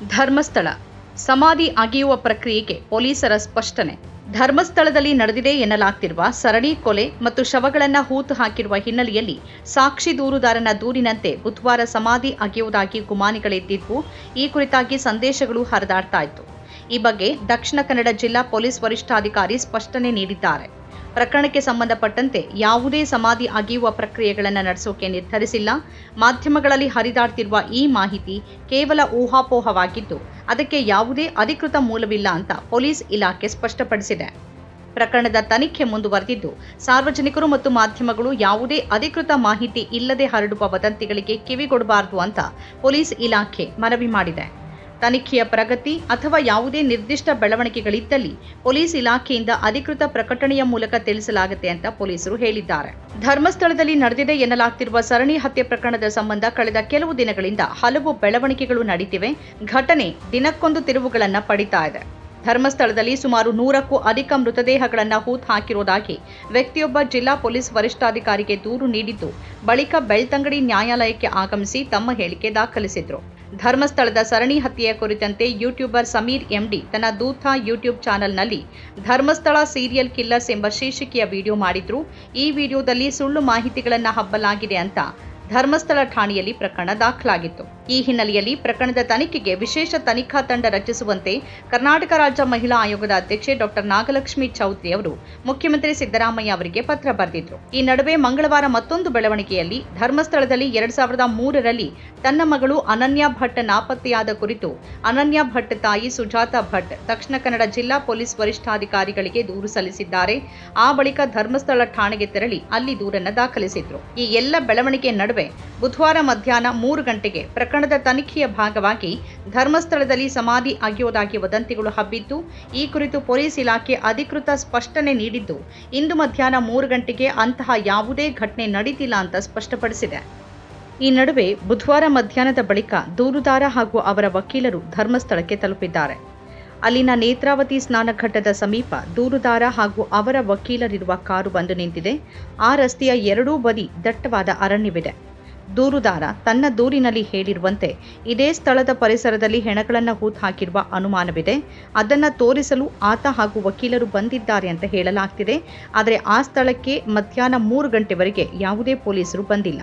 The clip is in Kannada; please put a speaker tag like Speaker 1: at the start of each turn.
Speaker 1: ಧರ್ಮಸ್ಥಳ. ಸಮಾಧಿ ಅಗೆಯುವ ಪ್ರಕ್ರಿಯೆಗೆ ಪೊಲೀಸರ ಸ್ಪಷ್ಟನೆ. ಧರ್ಮಸ್ಥಳದಲ್ಲಿ ನಡೆದಿದೆ ಎನ್ನಲಾಗ್ತಿರುವ ಸರಣಿ ಕೊಲೆ ಮತ್ತು ಶವಗಳನ್ನು ಹೂತು ಹಾಕಿರುವ ಹಿನ್ನೆಲೆಯಲ್ಲಿ ಸಾಕ್ಷಿ ದೂರುದಾರನ ದೂರಿನಂತೆ ಬುಧವಾರ ಸಮಾಧಿ ಅಗೆಯುವುದಾಗಿ ಗುಮಾನಿಗಳೆದ್ದಿದ್ದು, ಈ ಕುರಿತಾಗಿ ಸಂದೇಶಗಳು ಹರಿದಾಡ್ತಾ ಇತ್ತು. ಈ ಬಗ್ಗೆ ದಕ್ಷಿಣ ಕನ್ನಡ ಜಿಲ್ಲಾ ಪೊಲೀಸ್ ವರಿಷ್ಠಾಧಿಕಾರಿ ಸ್ಪಷ್ಟನೆ ನೀಡಿದ್ದಾರೆ. ಪ್ರಕರಣಕ್ಕೆ ಸಂಬಂಧಪಟ್ಟಂತೆ ಯಾವುದೇ ಸಮಾಧಿ ಅಗೆಯುವ ಪ್ರಕ್ರಿಯೆಗಳನ್ನು ನಡೆಸೋಕೆ ನಿರ್ಧರಿಸಿಲ್ಲ. ಮಾಧ್ಯಮಗಳಲ್ಲಿ ಹರಿದಾಡ್ತಿರುವ ಈ ಮಾಹಿತಿ ಕೇವಲ ಊಹಾಪೋಹವಾಗಿದ್ದು, ಅದಕ್ಕೆ ಯಾವುದೇ ಅಧಿಕೃತ ಮೂಲವಿಲ್ಲ ಅಂತ ಪೊಲೀಸ್ ಇಲಾಖೆ ಸ್ಪಷ್ಟಪಡಿಸಿದೆ. ಪ್ರಕರಣದ ತನಿಖೆ ಮುಂದುವರೆದಿದ್ದು, ಸಾರ್ವಜನಿಕರು ಮತ್ತು ಮಾಧ್ಯಮಗಳು ಯಾವುದೇ ಅಧಿಕೃತ ಮಾಹಿತಿ ಇಲ್ಲದೆ ಹರಡುವ ವದಂತಿಗಳಿಗೆ ಕಿವಿಗೊಡಬಾರದು ಅಂತ ಪೊಲೀಸ್ ಇಲಾಖೆ ಮನವಿ ಮಾಡಿದೆ. ತನಿಖೆಯ ಪ್ರಗತಿ ಅಥವಾ ಯಾವುದೇ ನಿರ್ದಿಷ್ಟ ಬೆಳವಣಿಗೆಗಳಿದ್ದಲ್ಲಿ ಪೊಲೀಸ್ ಇಲಾಖೆಯಿಂದ ಅಧಿಕೃತ ಪ್ರಕಟಣೆಯ ಮೂಲಕ ತಿಳಿಸಲಾಗುತ್ತೆ ಅಂತ ಪೊಲೀಸರು ಹೇಳಿದ್ದಾರೆ. ಧರ್ಮಸ್ಥಳದಲ್ಲಿ ನಡೆದಿದೆ ಎನ್ನಲಾಗ್ತಿರುವ ಸರಣಿ ಹತ್ಯೆ ಪ್ರಕರಣದ ಸಂಬಂಧ ಕಳೆದ ಕೆಲವು ದಿನಗಳಿಂದ ಹಲವು ಬೆಳವಣಿಗೆಗಳು ನಡೀತಿವೆ. ಘಟನೆ ದಿನಕ್ಕೊಂದು ತಿರುವುಗಳನ್ನು ಪಡಿತಾ ಇದೆ. ಧರ್ಮಸ್ಥಳದಲ್ಲಿ ಸುಮಾರು ನೂರಕ್ಕೂ ಅಧಿಕ ಮೃತದೇಹಗಳನ್ನು ಹೂತ್ ಹಾಕಿರುವುದಾಗಿ ವ್ಯಕ್ತಿಯೊಬ್ಬ ಜಿಲ್ಲಾ ಪೊಲೀಸ್ ವರಿಷ್ಠಾಧಿಕಾರಿಗೆ ದೂರು ನೀಡಿದ್ದು, ಬಳಿಕ ಬೆಳ್ತಂಗಡಿ ನ್ಯಾಯಾಲಯಕ್ಕೆ ಆಗಮಿಸಿ ತಮ್ಮ ಹೇಳಿಕೆ ದಾಖಲಿಸಿದ್ರು. ಧರ್ಮಸ್ಥಳದ ಸರಣಿ ಹತ್ಯೆಯ ಕುರಿತಂತೆ ಯೂಟ್ಯೂಬರ್ ಸಮೀರ್ ಎಂಡಿ ತನ್ನ ದೂತ ಯೂಟ್ಯೂಬ್ ಚಾನೆಲ್ನಲ್ಲಿ ಧರ್ಮಸ್ಥಳ ಸೀರಿಯಲ್ ಕಿಲ್ಲರ್ಸ್ ಎಂಬ ಶೀರ್ಷಿಕೆಯ ವಿಡಿಯೋ ಮಾಡಿದ್ರು. ಈ ವಿಡಿಯೋದಲ್ಲಿ ಸುಳ್ಳು ಮಾಹಿತಿಗಳನ್ನು ಹಬ್ಬಲಾಗಿದೆ ಅಂತ ಧರ್ಮಸ್ಥಳ ಠಾಣೆಯಲ್ಲಿ ಪ್ರಕರಣ ದಾಖಲಾಗಿತ್ತು. ಈ ಹಿನ್ನೆಲೆಯಲ್ಲಿ ಪ್ರಕರಣದ ತನಿಖೆಗೆ ವಿಶೇಷ ತನಿಖಾ ತಂಡ ರಚಿಸುವಂತೆ ಕರ್ನಾಟಕ ರಾಜ್ಯ ಮಹಿಳಾ ಆಯೋಗದ ಅಧ್ಯಕ್ಷೆ ಡಾಕ್ಟರ್ ನಾಗಲಕ್ಷ್ಮಿ ಚೌಧರಿ ಅವರು ಮುಖ್ಯಮಂತ್ರಿ ಸಿದ್ದರಾಮಯ್ಯ ಅವರಿಗೆ ಪತ್ರ ಬರೆದಿದ್ರು. ಈ ನಡುವೆ ಮಂಗಳವಾರ ಮತ್ತೊಂದು ಬೆಳವಣಿಗೆಯಲ್ಲಿ ಧರ್ಮಸ್ಥಳದಲ್ಲಿ ಎರಡ್ ಸಾವಿರದ ಮೂರರಲ್ಲಿ ತನ್ನ ಮಗಳು ಅನನ್ಯ ಭಟ್ ನಾಪತ್ತೆಯಾದ ಕುರಿತು ಅನನ್ಯ ಭಟ್ ತಾಯಿ ಸುಜಾತ ಭಟ್ ದಕ್ಷಿಣ ಕನ್ನಡ ಜಿಲ್ಲಾ ಪೊಲೀಸ್ ವರಿಷ್ಠಾಧಿಕಾರಿಗಳಿಗೆ ದೂರು ಸಲ್ಲಿಸಿದ್ದಾರೆ. ಆ ಬಳಿಕ ಧರ್ಮಸ್ಥಳ ಠಾಣೆಗೆ ತೆರಳಿ ಅಲ್ಲಿ ದೂರನ್ನು ದಾಖಲಿಸಿದ್ರು. ಈ ಎಲ್ಲ ಬೆಳವಣಿಗೆ ನಡುವೆ ಬುಧವಾರ ಮಧ್ಯಾಹ್ನ ಮೂರು ಗಂಟೆಗೆ ಪ್ರಕರಣದ ತನಿಖೆಯ ಭಾಗವಾಗಿ ಧರ್ಮಸ್ಥಳದಲ್ಲಿ ಸಮಾಧಿ ಅಗೆಯುವುದಾಗಿ ವದಂತಿಗಳು ಹಬ್ಬಿದ್ದು, ಈ ಕುರಿತು ಪೊಲೀಸ್ ಇಲಾಖೆ ಅಧಿಕೃತ ಸ್ಪಷ್ಟನೆ ನೀಡಿದ್ದು, ಇಂದು ಮಧ್ಯಾಹ್ನ ಮೂರು ಗಂಟೆಗೆ ಅಂತಹ ಯಾವುದೇ ಘಟನೆ ನಡೀತಿಲ್ಲ ಅಂತ ಸ್ಪಷ್ಟಪಡಿಸಿದೆ. ಈ ನಡುವೆ ಬುಧವಾರ ಮಧ್ಯಾಹ್ನದ ಬಳಿಕ ದೂರುದಾರ ಹಾಗೂ ಅವರ ವಕೀಲರು ಧರ್ಮಸ್ಥಳಕ್ಕೆ ತಲುಪಿದ್ದಾರೆ. ಅಲ್ಲಿನ ನೇತ್ರಾವತಿ ಸ್ನಾನಘಟ್ಟದ ಸಮೀಪ ದೂರುದಾರ ಹಾಗೂ ಅವರ ವಕೀಲರಿರುವ ಕಾರು ಬಂದು ನಿಂತಿದೆ. ಆ ರಸ್ತೆಯ ಎರಡೂ ಬದಿ ದಟ್ಟವಾದ ಅರಣ್ಯವಿದೆ. ದೂರುದಾರ ತನ್ನ ದೂರಿನಲ್ಲಿ ಹೇಳಿರುವಂತೆ, ಇದೇ ಸ್ಥಳದ ಪರಿಸರದಲ್ಲಿ ಹೆಣಗಳನ್ನು ಹೂತು ಹಾಕಿರುವ ಅನುಮಾನವಿದೆ. ಅದನ್ನು ತೋರಿಸಲು ಆತ ಹಾಗೂ ವಕೀಲರು ಬಂದಿದ್ದಾರೆ ಅಂತ ಹೇಳಲಾಗ್ತಿದೆ. ಆದರೆ ಆ ಸ್ಥಳಕ್ಕೆ ಮಧ್ಯಾಹ್ನ ಮೂರು ಗಂಟೆವರೆಗೆ ಯಾವುದೇ ಪೊಲೀಸರು ಬಂದಿಲ್ಲ.